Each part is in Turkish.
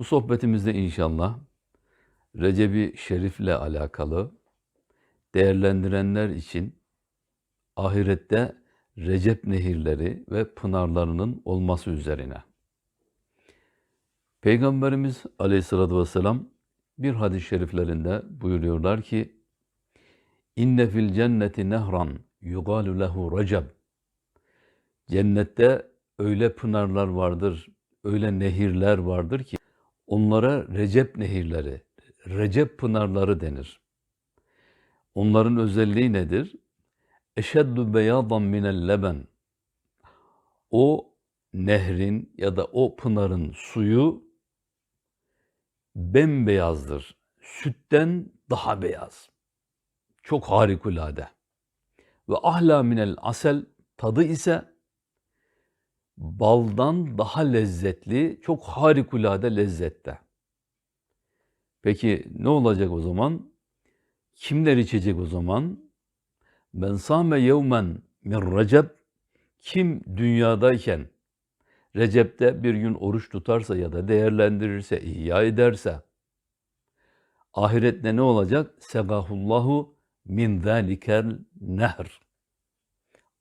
Bu sohbetimizde inşallah Recep-i Şerif'le alakalı değerlendirenler için ahirette Recep nehirleri ve pınarlarının olması üzerine. Peygamberimiz aleyhissalatü vesselam bir hadis-i şeriflerinde buyuruyorlar ki İnne fil cenneti nehran yugalu lehu recep. Cennette öyle pınarlar vardır, öyle nehirler vardır ki onlara Recep nehirleri, Recep pınarları denir. Onların özelliği nedir? Eşeddu beyadan minel leben. O nehrin ya da o pınarın suyu bembeyazdır. Sütten daha beyaz. Çok harikulade. Ve ahla minel asel tadı ise baldan daha lezzetli, çok harikulade lezzette. Peki ne olacak o zaman? Kimler içecek o zaman? Ben same yevmen min recep kim dünyadayken Recep'te bir gün oruç tutarsa ya da değerlendirirse, ihya ederse ahirette ne olacak? Segahullahu min zalikel nehr.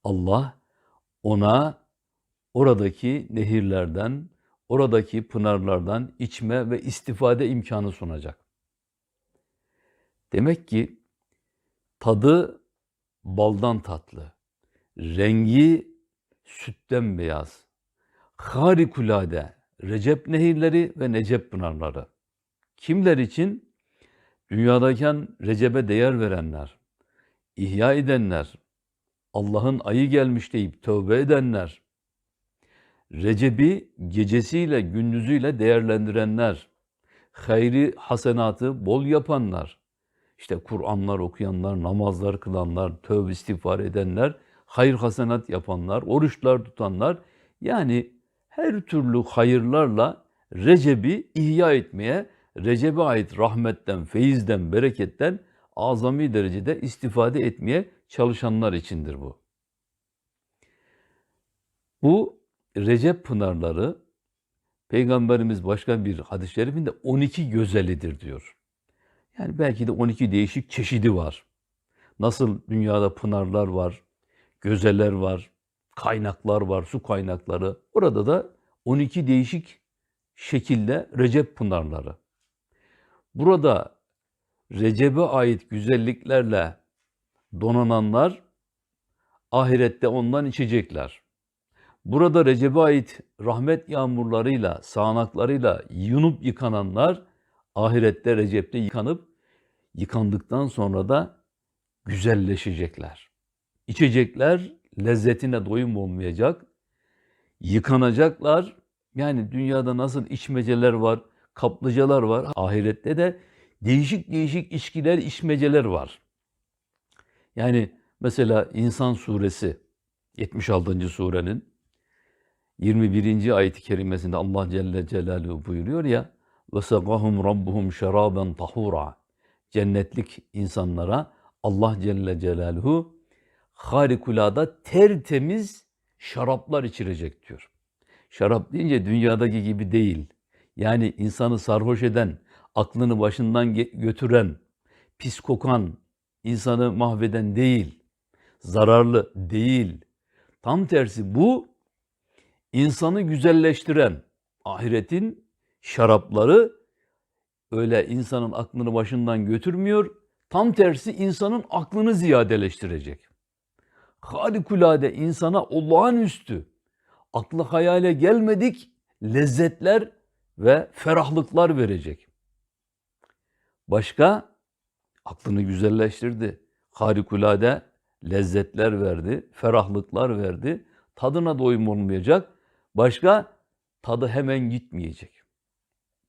Allah ona oradaki nehirlerden, oradaki pınarlardan içme ve istifade imkanı sunacak. Demek ki tadı baldan tatlı, rengi sütten beyaz, harikulade Recep nehirleri ve Necep pınarları. Kimler için? Dünyadayken Recep'e değer verenler, ihya edenler, Allah'ın ayı gelmiş deyip tövbe edenler, Recep'i gecesiyle gündüzüyle değerlendirenler, hayri hasenatı bol yapanlar, işte Kur'anlar okuyanlar, namazlar kılanlar, tövbe istiğfar edenler, hayır hasenat yapanlar, oruçlar tutanlar, yani her türlü hayırlarla Recep'i ihya etmeye, Recep'e ait rahmetten, feyizden, bereketten azami derecede istifade etmeye çalışanlar içindir bu. Bu Recep pınarları Peygamberimiz başka bir hadis-i şerifinde 12 gözelidir diyor. Yani belki de 12 değişik çeşidi var. Nasıl dünyada pınarlar var, gözeler var, kaynaklar var, su kaynakları. Orada da 12 değişik şekilde Recep pınarları. Burada Recep'e ait güzelliklerle donananlar ahirette ondan içecekler. Burada Recep'e ait rahmet yağmurlarıyla, sağanaklarıyla yunup yıkananlar ahirette Recep'te yıkanıp yıkandıktan sonra da güzelleşecekler. İçecekler lezzetine doyum olmayacak. Yıkanacaklar. Yani dünyada nasıl içmeceler var, kaplıcalar var. Ahirette de değişik değişik içkiler, içmeceler var. Yani mesela İnsan suresi 76. surenin 21. ayet-i kerimesinde Allah Celle Celaluhu buyuruyor ya sagahum rabbuhum şeraben tahura cennetlik insanlara Allah Celle Celaluhu harikulada tertemiz şaraplar içirecek diyor. Şarap deyince dünyadaki gibi değil. Yani insanı sarhoş eden, aklını başından götüren, pis kokan, insanı mahveden değil. Zararlı değil. Tam tersi bu insanı güzelleştiren ahiretin şarapları öyle insanın aklını başından götürmüyor. Tam tersi insanın aklını ziyadeleştirecek. Harikulade insana olağanüstü, aklı hayale gelmedik lezzetler ve ferahlıklar verecek. Başka aklını güzelleştirdi. Harikulade lezzetler verdi, ferahlıklar verdi. Tadına doyum olmayacak. Başka tadı hemen gitmeyecek.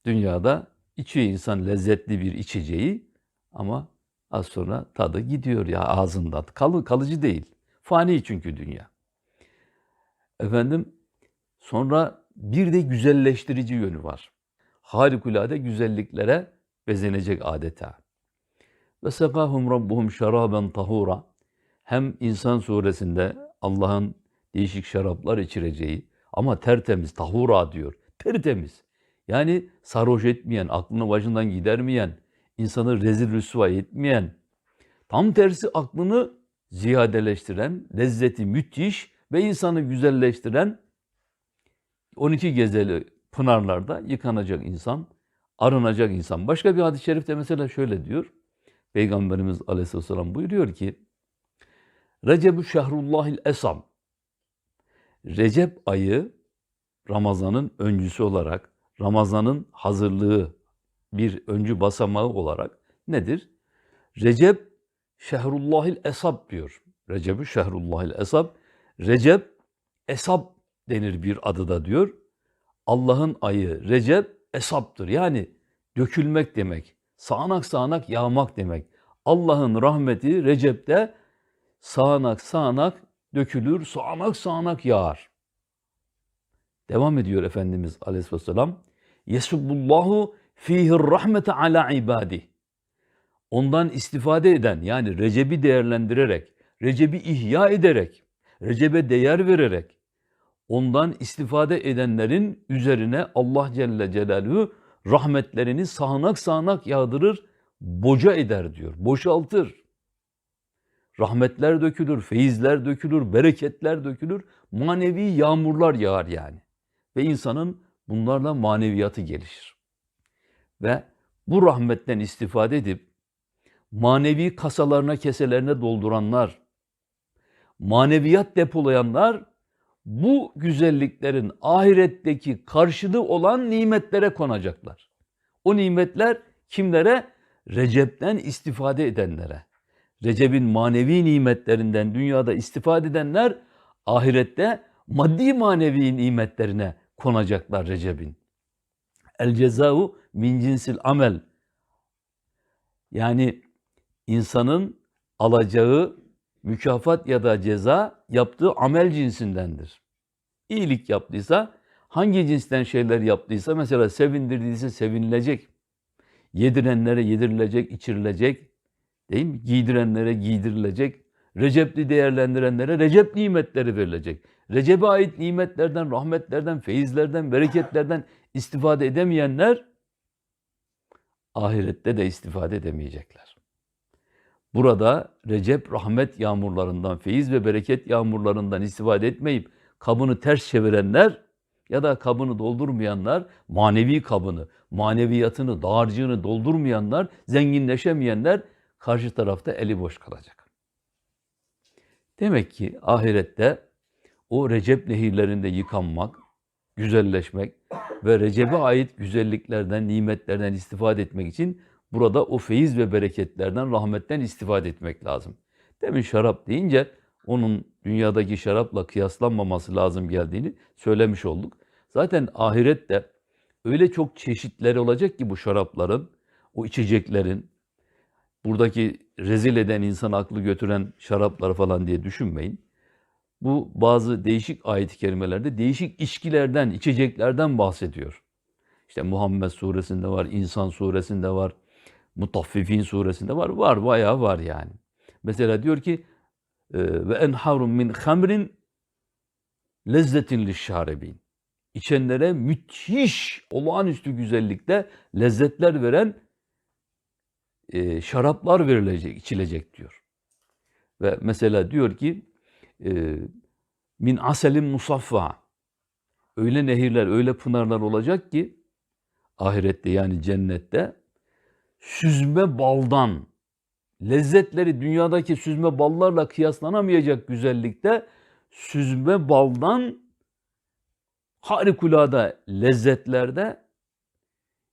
Dünyada içiyor insan lezzetli bir içeceği ama az sonra tadı gidiyor ya ağzından. Kalı, kalıcı değil. Fani çünkü dünya. Efendim sonra bir de güzelleştirici yönü var. Harikulade güzelliklere bezenecek adeta. Ve sekahum rabbuhum şaraben tahura. Hem İnsan suresinde Allah'ın değişik şaraplar içireceği ama tertemiz, tahura diyor. Tertemiz. Yani sarhoş etmeyen, aklını başından gidermeyen, insanı rezil rüsva etmeyen, tam tersi aklını ziyadeleştiren, lezzeti müthiş ve insanı güzelleştiren 12 gezeli pınarlarda yıkanacak insan, arınacak insan. Başka bir hadis-i şerifte mesela şöyle diyor. Peygamberimiz aleyhisselam buyuruyor ki Recep-ü şehrullahil esam Recep ayı Ramazan'ın öncüsü olarak, Ramazan'ın hazırlığı bir öncü basamağı olarak nedir? Recep şehrullahil esab diyor. Recep-ü şehrullahil esab. Recep esab denir bir adı da diyor. Allah'ın ayı Recep esaptır. Yani dökülmek demek. Sağanak sağanak yağmak demek. Allah'ın rahmeti Recep'te sağanak sağanak dökülür, sağanak sağanak yağar. Devam ediyor Efendimiz Aleyhisselam. Yesubbullahu fihi rahmete ala ibadi. Ondan istifade eden yani Recep'i değerlendirerek, Recep'i ihya ederek, Recep'e değer vererek ondan istifade edenlerin üzerine Allah Celle Celaluhu rahmetlerini sağanak sağanak yağdırır, boca eder diyor, boşaltır. Rahmetler dökülür, feyizler dökülür, bereketler dökülür, manevi yağmurlar yağar yani. Ve insanın bunlarla maneviyatı gelişir. Ve bu rahmetten istifade edip manevi kasalarına, keselerine dolduranlar, maneviyat depolayanlar bu güzelliklerin ahiretteki karşılığı olan nimetlere konacaklar. O nimetler kimlere? Recep'ten istifade edenlere. Recep'in manevi nimetlerinden dünyada istifade edenler ahirette maddi manevi nimetlerine konacaklar Recep'in. El cezau min cinsil amel. Yani insanın alacağı mükafat ya da ceza yaptığı amel cinsindendir. İyilik yaptıysa, hangi cinsten şeyler yaptıysa, mesela sevindirdiyse sevinilecek. Yedirenlere yedirilecek, içirilecek. Değil mi? Giydirenlere giydirilecek. Recep'li değerlendirenlere Recep nimetleri verilecek. Recep'e ait nimetlerden, rahmetlerden, feyizlerden, bereketlerden istifade edemeyenler ahirette de istifade edemeyecekler. Burada Recep rahmet yağmurlarından, feyiz ve bereket yağmurlarından istifade etmeyip kabını ters çevirenler ya da kabını doldurmayanlar, manevi kabını, maneviyatını, dağarcığını doldurmayanlar, zenginleşemeyenler karşı tarafta eli boş kalacak. Demek ki ahirette o Recep nehirlerinde yıkanmak, güzelleşmek ve Recep'e ait güzelliklerden, nimetlerden istifade etmek için burada o feyiz ve bereketlerden, rahmetten istifade etmek lazım. Demin şarap deyince onun dünyadaki şarapla kıyaslanmaması lazım geldiğini söylemiş olduk. Zaten ahirette öyle çok çeşitleri olacak ki bu şarapların, o içeceklerin, buradaki rezil eden insan aklı götüren şaraplar falan diye düşünmeyin. Bu bazı değişik ayet-i kerimelerde değişik içkilerden, içeceklerden bahsediyor. İşte Muhammed suresinde var, İnsan suresinde var, Mutaffifin suresinde var. Var, bayağı var yani. Mesela diyor ki ve enharun min hamrin lezzetin lişşaribin. İçenlere müthiş, olağanüstü güzellikte lezzetler veren e, şaraplar verilecek, içilecek diyor. Ve mesela diyor ki e, min aselin musaffa. Öyle nehirler, öyle pınarlar olacak ki ahirette yani cennette süzme baldan lezzetleri dünyadaki süzme ballarla kıyaslanamayacak güzellikte süzme baldan harikulade lezzetlerde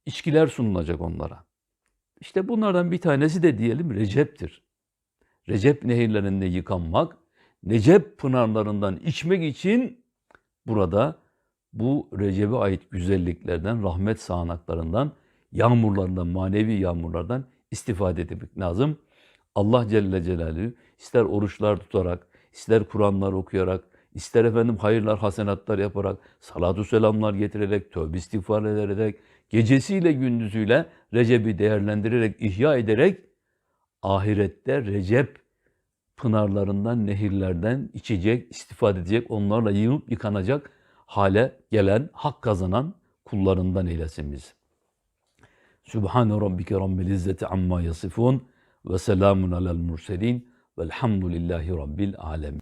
içkiler sunulacak onlara. İşte bunlardan bir tanesi de diyelim Recep'tir. Recep nehirlerinde yıkanmak, Necep pınarlarından içmek için burada bu Recep'e ait güzelliklerden, rahmet sağanaklarından, yağmurlardan, manevi yağmurlardan istifade etmek lazım. Allah Celle Celaluhu ister oruçlar tutarak, ister Kur'anlar okuyarak, ister efendim hayırlar, hasenatlar yaparak, salatu selamlar getirerek, tövbe istiğfar ederek, gecesiyle gündüzüyle Recep'i değerlendirerek, ihya ederek ahirette Recep pınarlarından, nehirlerden içecek, istifade edecek, onlarla yığıp yıkanacak hale gelen, hak kazanan kullarından eylesin bizi. Sübhane rabbike rabbil izzeti amma yasifun ve selamun alel murselin velhamdülillahi rabbil alemin.